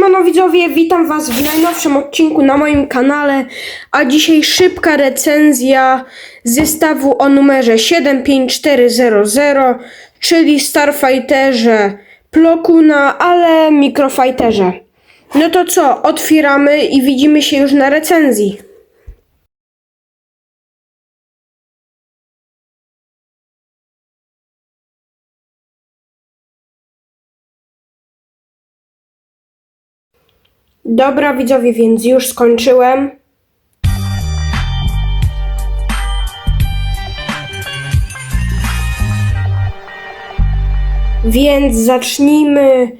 Siema widzowie, witam was w najnowszym odcinku na moim kanale, a dzisiaj szybka recenzja zestawu o numerze 75400, czyli Starfighterze Plokuna, ale Microfighterze. No to co, otwieramy i widzimy się już na recenzji. Dobra widzowie, więc już skończyłem. Więc zacznijmy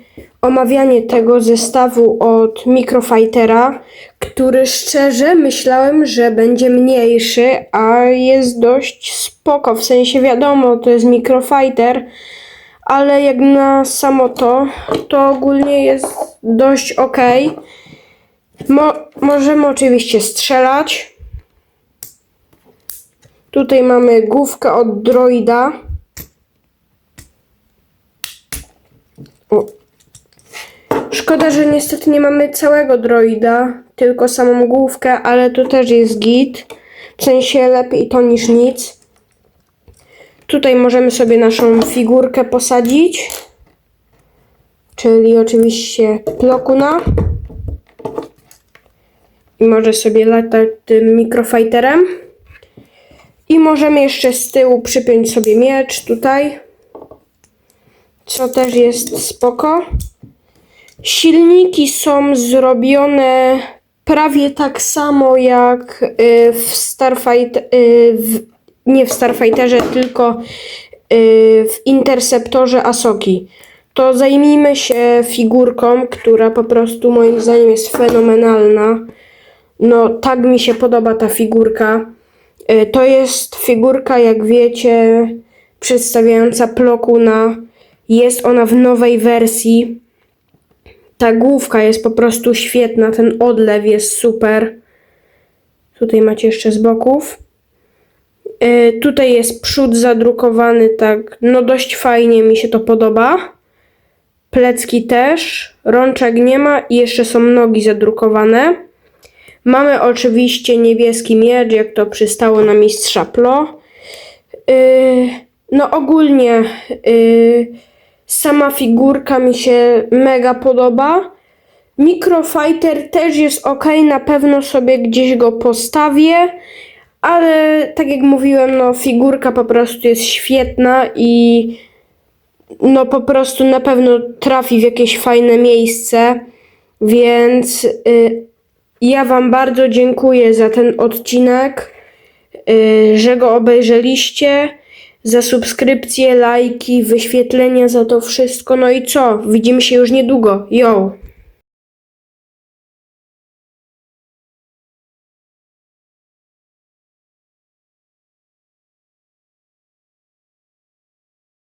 omawianie tego zestawu od Microfightera, który szczerze myślałem, że będzie mniejszy, a jest dość spoko. W sensie wiadomo, to jest Microfighter, ale jak na samo to, to ogólnie jest dość ok. Mo możemy oczywiście strzelać. Tutaj mamy główkę od droida. O. Szkoda, że niestety nie mamy całego droida, tylko samą główkę, ale to też jest git. W sensie lepiej to niż nic. Tutaj możemy sobie naszą figurkę posadzić. Czyli oczywiście Plokuna. I może sobie latać tym mikrofighterem. I możemy jeszcze z tyłu przypiąć sobie miecz tutaj. Co też jest spoko. Silniki są zrobione prawie tak samo jak y, w Starfight, y, nie w Starfighterze, tylko y, w Interceptorze Asoki. To zajmijmy się figurką, która po prostu moim zdaniem jest fenomenalna. No, tak mi się podoba ta figurka. Y, To jest figurka, jak wiecie, przedstawiająca Plokuna. Jest ona w nowej wersji. Ta główka jest po prostu świetna, ten odlew jest super. Tutaj macie jeszcze z boków. Y, Tutaj jest przód zadrukowany tak, no dość fajnie mi się to podoba. Plecki też, rączek nie ma i jeszcze są nogi zadrukowane. Mamy oczywiście niebieski miecz, jak to przystało na mistrza Plo. Yy, no ogólnie yy, sama figurka mi się mega podoba. Microfighter też jest ok, na pewno sobie gdzieś go postawię, ale tak jak mówiłem, no figurka po prostu jest świetna i no po prostu na pewno trafi w jakieś fajne miejsce, więc y, ja Wam bardzo dziękuję za ten odcinek, y, że go obejrzeliście, za subskrypcje, lajki, wyświetlenia, za to wszystko. No i co? Widzimy się już niedługo. Yo!